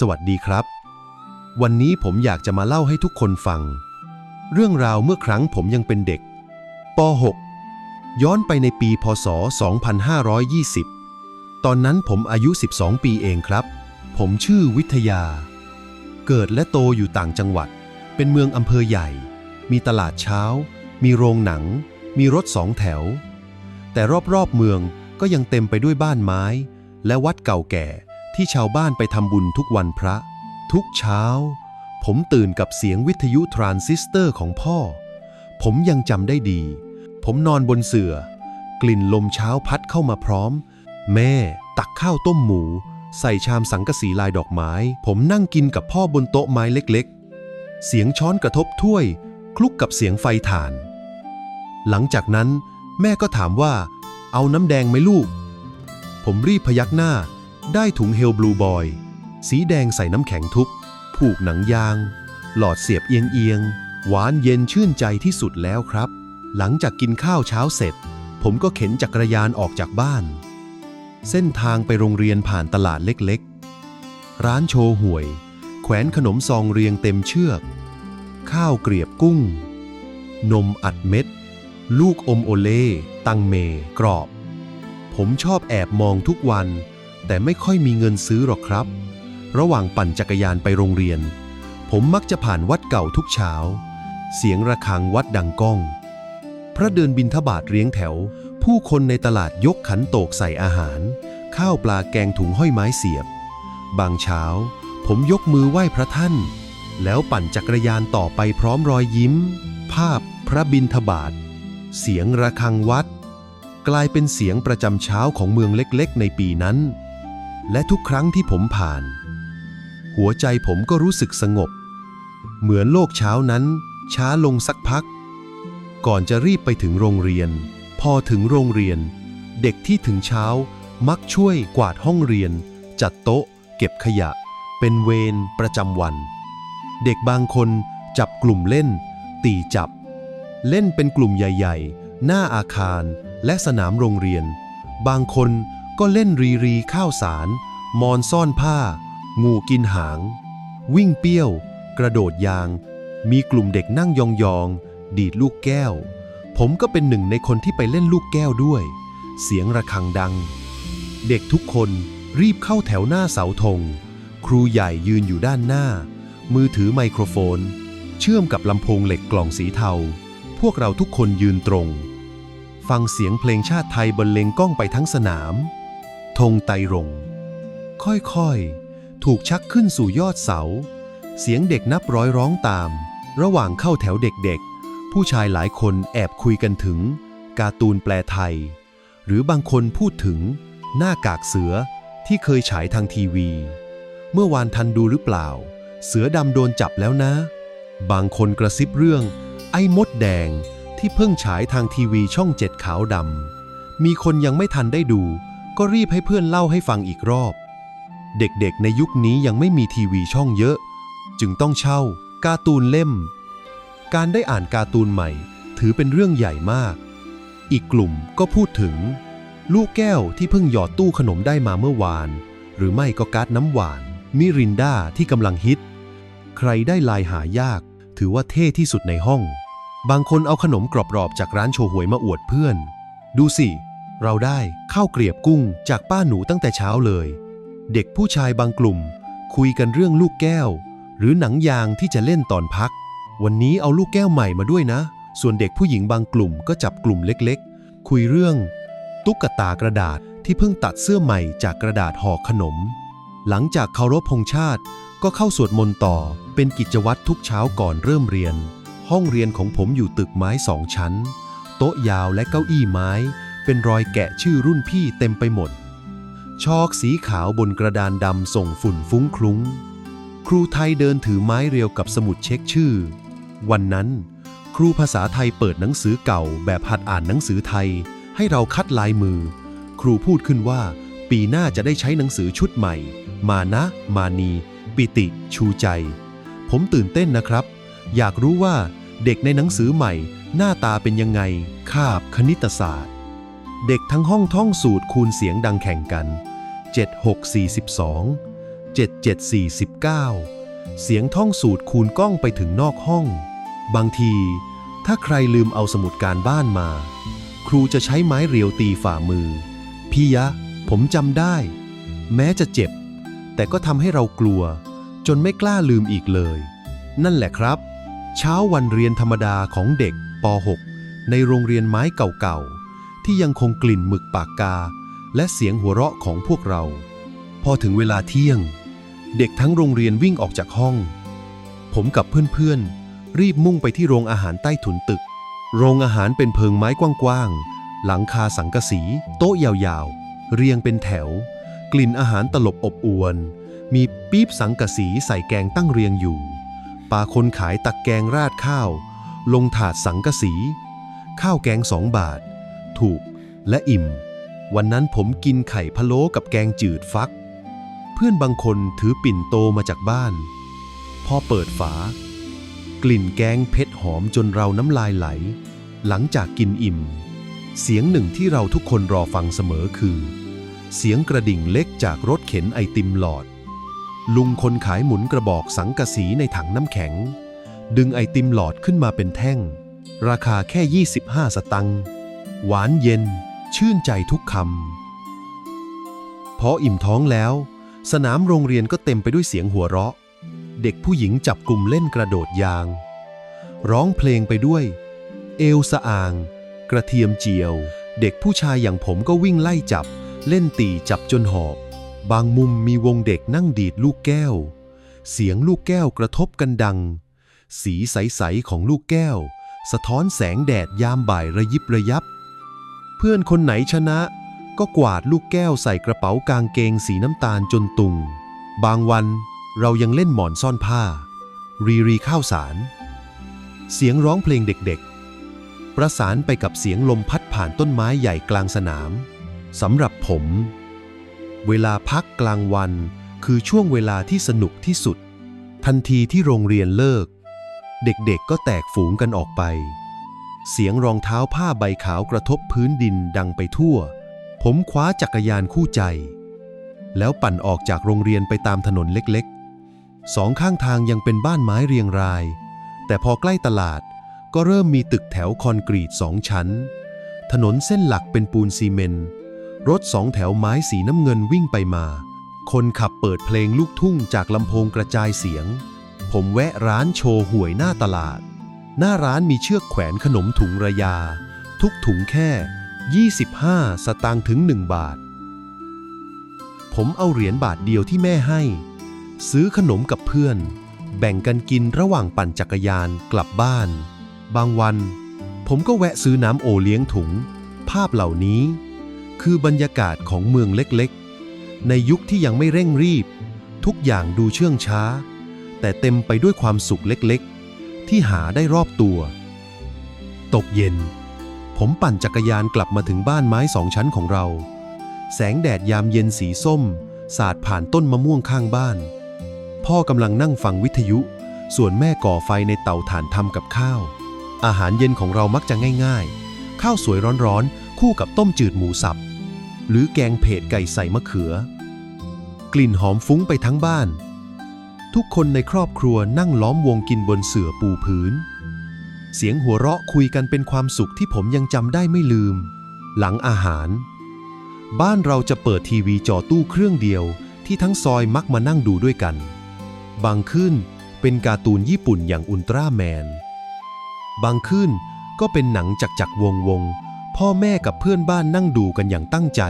สวัสดีครับ วันนี้ผมอยากจะมาเล่าให้ทุกคนฟัง เรื่องราวเมื่อครั้งผมยังเป็นเด็กป .6 ย้อนไปในปีพศ 2520 ตอนนั้นผมอายุ 12 ปีเองครับ ผมชื่อวิทยา เกิดและโตอยู่ต่างจังหวัด เป็นเมืองอำเภอใหญ่ มีตลาดเช้า มีโรงหนัง มีรถสองแถว แต่รอบๆเมืองก็ยังเต็มไปด้วยบ้านไม้ และวัดเก่าแก่ ที่ชาวบ้านไปทำบุญทุกวันพระ ทุกเช้า ผมตื่นกับเสียงวิทยุทรานซิสเตอร์ของพ่อ ผมยังจำได้ดี ผมนอนบนเสื่อ กลิ่นลมเช้าพัดเข้ามาพร้อม แม่ตักข้าวต้มหมู ใส่ชามสังกะสีลายดอกไม้ ผมนั่งกินกับพ่อบนโต๊ะไม้เล็กๆ เสียงช้อนกระทบถ้วย คลุกกับเสียงไฟถ่าน หลังจากนั้น แม่ก็ถามว่า เอาน้ำแดงไหมลูก ผมรีบพยักหน้า ได้ถุงเฮลบลูบอย สีแดงใส่น้ำแข็งทุบผูกหนังยาง หลอดเสียบเอียงเอียงๆหวานเย็นชื่นใจที่สุดแล้วครับ หลังจากกินข้าวเช้าเสร็จ ผมก็เข็นจักรยานออกจากบ้าน เส้นทางไปโรงเรียนผ่านตลาดเล็กๆ ร้านโชว์หวย แขวนขนมซองเรียงเต็มเชือก ข้าวเกรียบกุ้ง นมอัดเม็ด ลูกอมโอเล่ ตังเม กรอบ ผมชอบแอบมองทุกวัน แต่ไม่ค่อยมีเงินซื้อหรอกครับ ระหว่างปั่นจักรยานไปโรงเรียน ผมมักจะผ่านวัดเก่าทุกเช้า เสียงระฆังวัดดังก้อง พระเดินบินทบาทเรียงแถว ผู้คนในตลาดยกขันโตกใส่อาหาร ข้าวปลาแกงถุงห้อยไม้เสียบ บางเช้า ผมยกมือไหว้พระท่าน แล้วปั่นจักรยานต่อไปพร้อมรอยยิ้ม ภาพพระบินทบาทเสียงระฆังวัด กลายเป็นเสียงประจำเช้าของเมืองเล็กๆ ในปีนั้น และทุกครั้งที่ผมผ่าน หัวใจผมก็รู้สึกสงบ เหมือนโลกเช้านั้น ช้าลงสักพัก ก่อนจะรีบไปถึงโรงเรียน พอถึงโรงเรียน เด็กที่ถึงเช้ามักช่วยกวาดห้องเรียน จัดโต๊ะ เก็บขยะ เป็นเวรประจำวัน เด็กบางคนจับกลุ่มเล่น ตีจับ เล่นเป็นกลุ่มใหญ่ ๆ หน้าอาคารและสนามโรงเรียน บางคน ก็เล่นรีรีข้าวสาร มอนซ่อนผ้า งูกินหาง วิ่งเปี้ยว กระโดดยาง มีกลุ่มเด็กนั่งยองๆ ดีดลูกแก้ว ผมก็เป็นหนึ่งในคนที่ไปเล่นลูกแก้วด้วย เสียงระฆังดัง เด็กทุกคนรีบเข้าแถวหน้าเสาธง ครูใหญ่ยืนอยู่ด้านหน้า มือถือไมโครโฟน เชื่อมกับลำโพงเหล็กกล่องสีเทา พวกเราทุกคนยืนตรง ฟังเสียงเพลงชาติไทยบรรเลงก้องไปทั้งสนาม ธงไตรรง ค่อยๆ ถูกชักขึ้นสู่ยอดเสา เสียงเด็กนับร้อยร้องตาม ระหว่างเข้าแถวเด็กๆ ผู้ชายหลายคนแอบคุยกันถึง การ์ตูนแปลไทย หรือบางคนพูดถึง หน้ากากเสือที่เคยฉายทางทีวี เมื่อวานทันดูหรือเปล่า เสือดำโดนจับแล้วนะ บางคนกระซิบเรื่อง ไอ้มดแดงที่เพิ่งฉายทางทีวีช่องเจ็ดขาวดำมีคนยังไม่ทันได้ดู ก็รีบให้เพื่อนเล่าให้ฟังอีกรอบ เด็กๆในยุคนี้ยังไม่มีทีวีช่องเยอะ จึงต้องเช่าการ์ตูนเล่ม การได้อ่านการ์ตูนใหม่ ถือเป็นเรื่องใหญ่มาก อีกกลุ่มก็พูดถึง ลูกแก้วที่เพิ่งหยอดตู้ขนมได้มาเมื่อวาน หรือไม่ก็การ์ดน้ำหวาน มิรินดาที่กำลังฮิต ใครได้ลายหายาก ถือว่าเท่ที่สุดในห้อง บางคนเอาขนมกรอบๆจากร้านโชห่วยมาอวดเพื่อน ดูสิ เราได้ข้าวเกรียบกุ้งจากป้าหนูตั้งแต่เช้าเลย เด็กผู้ชายบางกลุ่ม คุยกันเรื่องลูกแก้ว หรือหนังยางที่จะเล่นตอนพัก วันนี้เอาลูกแก้วใหม่มาด้วยนะ ส่วนเด็กผู้หญิงบางกลุ่มก็จับกลุ่มเล็กๆ คุยเรื่อง ตุ๊กตากระดาษที่เพิ่งตัดเสื้อใหม่จากกระดาษห่อขนม หลังจากเคารพธงชาติก็เข้าสวดมนต์ต่อเป็นกิจวัตรทุกเช้าก่อนเริ่มเรียน ห้องเรียนของผมอยู่ตึกไม้สองชั้น โต๊ะยาวและเก้าอี้ไม้ เป็นรอยแกะชื่อรุ่นพี่เต็มไปหมด ชอกสีขาวบนกระดานดำส่งฝุ่นฟุ้งคลุ้ง ครูไทยเดินถือไม้เรียวกับสมุดเช็คชื่อ วันนั้น ครูภาษาไทยเปิดหนังสือเก่าแบบหัดอ่านหนังสือไทย ให้เราคัดลายมือ ครูพูดขึ้นว่า ปีหน้าจะได้ใช้หนังสือชุดใหม่ มานะ มานี ปิติ ชูใจ ผมตื่นเต้นนะครับ อยากรู้ว่าเด็กในหนังสือใหม่ หน้าตาเป็นยังไง คาบคณิตศาสตร์ เด็กทั้งห้องท่องสูตรคูณเสียงดังแข่งกัน 7642 7749 เสียงท่องสูตรคูณก้องไปถึงนอกห้อง บางที ถ้าใครลืมเอาสมุดการบ้านมา ครูจะใช้ไม้เรียวตีฝ่ามือ พี่ยะ ผมจำได้ แม้จะเจ็บ แต่ก็ทำให้เรากลัว จนไม่กล้าลืมอีกเลย นั่นแหละครับ เช้าวันเรียนธรรมดาของเด็กป .6 ในโรงเรียนไม้เก่าๆ ที่ยังคงกลิ่นหมึกปากกา และเสียงหัวเราะของพวกเรา พอถึงเวลาเที่ยง เด็กทั้งโรงเรียนวิ่งออกจากห้อง ผมกับเพื่อนๆ รีบมุ่งไปที่โรงอาหารใต้ถุนตึก โรงอาหารเป็นเพิงไม้กว้างๆ หลังคาสังกะสี โต๊ะยาวๆ เรียงเป็นแถว กลิ่นอาหารตลบอบอวน มีปี๊บสังกะสีใส่แกงตั้งเรียงอยู่ปาคนขายตักแกงราดข้าว ลงถาดสังกะสี ข้าวแกงสองบาท ถูกและอิ่ม วันนั้นผมกินไข่พะโล้กับแกงจืดฟัก เพื่อนบางคนถือปิ่นโตมาจากบ้าน พอเปิดฝา กลิ่นแกงเผ็ดหอมจนเราน้ำลายไหล หลังจากกินอิ่ม เสียงหนึ่งที่เราทุกคนรอฟังเสมอคือ เสียงกระดิ่งเล็กจากรถเข็นไอติมหลอด ลุงคนขายหมุนกระบอกสังกะสีในถังน้ำแข็ง ดึงไอติมหลอดขึ้นมาเป็นแท่ง ราคาแค่ 25 สตังค์ หวานเย็น ชื่นใจทุกคำพออิ่มท้องแล้ว สนามโรงเรียนก็เต็มไปด้วยเสียงหัวเราะ เด็กผู้หญิงจับกลุ่มเล่นกระโดดยาง ร้องเพลงไปด้วย เอวสะอาง กระเทียมเจียว เด็กผู้ชายอย่างผมก็วิ่งไล่จับ เล่นตีจับจนหอบบางมุมมีวงเด็กนั่งดีดลูกแก้ว เสียงลูกแก้วกระทบกันดัง สีใส ๆ ของลูกแก้ว สะท้อนแสงแดดยามบ่ายระยิบระยับ พื่อนคนไหนชนะ ก็กวาดลูกแก้วใส่กระเป๋ากางเกงสีน้ำตาลจนตุง บางวันเรายังเล่นหมอนซ่อนผ้า รีรีข้าวสาร เสียงร้องเพลงเด็กๆ ประสานไปกับเสียงลมพัดผ่านต้นไม้ใหญ่กลางสนามสำหรับผม เวลาพักกลางวันคือช่วงเวลาที่สนุกที่สุด ทันทีที่โรงเรียนเลิก เด็กๆก็แตกฝูงกันออกไป เสียงรองเท้าผ้าใบขาวกระทบพื้นดินดังไปทั่ว ผมคว้าจักรยานคู่ใจ แล้วปั่นออกจากโรงเรียนไปตามถนนเล็กๆ สองข้างทางยังเป็นบ้านไม้เรียงราย แต่พอใกล้ตลาดก็เริ่มมีตึกแถวคอนกรีตสองชั้น ถนนเส้นหลักเป็นปูนซีเมนต์รถสองแถวไม้สีน้ำเงินวิ่งไปมา คนขับเปิดเพลงลูกทุ่งจากลำโพงกระจายเสียง ผมแวะร้านโชว์หวยหน้าตลาด หน้าร้านมีเชือกแขวนขนมถุงระยา ทุกถุงแค่ 25 สตางค์ถึง 1 บาท ผมเอาเหรียญบาทเดียวที่แม่ให้ ซื้อขนมกับเพื่อน แบ่งกันกินระหว่างปั่นจักรยานกลับบ้าน บางวัน ผมก็แวะซื้อน้ำโอเลี้ยงถุง ภาพเหล่านี้ คือบรรยากาศของเมืองเล็กๆ ในยุคที่ยังไม่เร่งรีบ ทุกอย่างดูเชื่องช้า แต่เต็มไปด้วยความสุขเล็กๆ ที่หาได้รอบตัว ตกเย็น ผมปั่นจักรยานกลับมาถึงบ้านไม้สองชั้นของเรา แสงแดดยามเย็นสีส้ม สาดผ่านต้นมะม่วงข้างบ้าน พ่อกำลังนั่งฟังวิทยุ ส่วนแม่ก่อไฟในเตาถ่านทำกับข้าว อาหารเย็นของเรามักจะง่ายๆ ข้าวสวยร้อนๆ คู่กับต้มจืดหมูสับ หรือแกงเผ็ดไก่ใส่มะเขือ กลิ่นหอมฟุ้งไปทั้งบ้าน ทุกคนในครอบครัวนั่งล้อมวงกินบนเสื่อปูพื้น เสียงหัวเราะคุยกันเป็นความสุขที่ผมยังจำได้ไม่ลืม หลังอาหาร บ้านเราจะเปิดทีวีจอตู้เครื่องเดียวที่ทั้งซอยมักมานั่งดูด้วยกัน บางคืนเป็นการ์ตูนญี่ปุ่นอย่างอุลตร้าแมน บางคืนก็เป็นหนังจักจักวงวงๆพ่อแม่กับเพื่อนบ้านนั่งดูกันอย่างตั้งใจ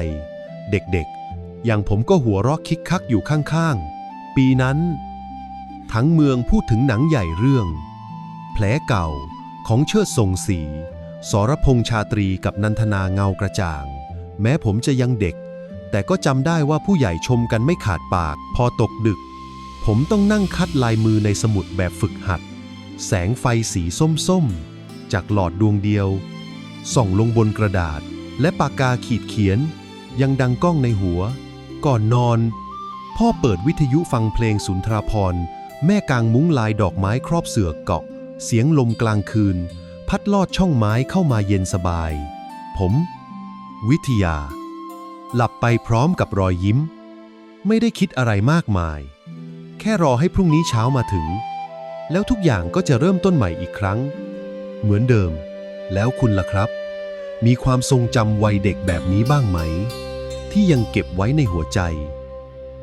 เด็กๆ อย่างผมก็หัวเราะคิกคักอยู่ข้างๆ ปีนั้น ทั้งเมืองพูดถึงหนังใหญ่เรื่อง แผลเก่าของเชิดทรงศรีสรพงษ์ชาตรีกับนันทนาเงากระจ่าง แม้ผมจะยังเด็ก แต่ก็จำได้ว่าผู้ใหญ่ชมกันไม่ขาดปาก พอตกดึก ผมต้องนั่งคัดลายมือในสมุดแบบฝึกหัด แสงไฟสีส้มๆ จากหลอดดวงเดียว ส่องลงบนกระดาษ และปากกาขีดเขียน ยังดังก้องในหัว ก่อนนอน พ่อเปิดวิทยุฟังเพลงสุนทราพรณ์ แม่กางมุ้งลายดอกไม้ครอบเสือเกาะ เสียงลมกลางคืน พัดลอดช่องไม้เข้ามาเย็นสบาย ผม วิทยา หลับไปพร้อมกับรอยยิ้ม ไม่ได้คิดอะไรมากมาย แค่รอให้พรุ่งนี้เช้ามาถึง แล้วทุกอย่างก็จะเริ่มต้นใหม่อีกครั้ง เหมือนเดิม แล้วคุณล่ะครับ มีความทรงจำวัยเด็กแบบนี้บ้างไหม ที่ยังเก็บไว้ในหัวใจ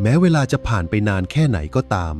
แม้เวลาจะผ่านไปนานแค่ไหนก็ตาม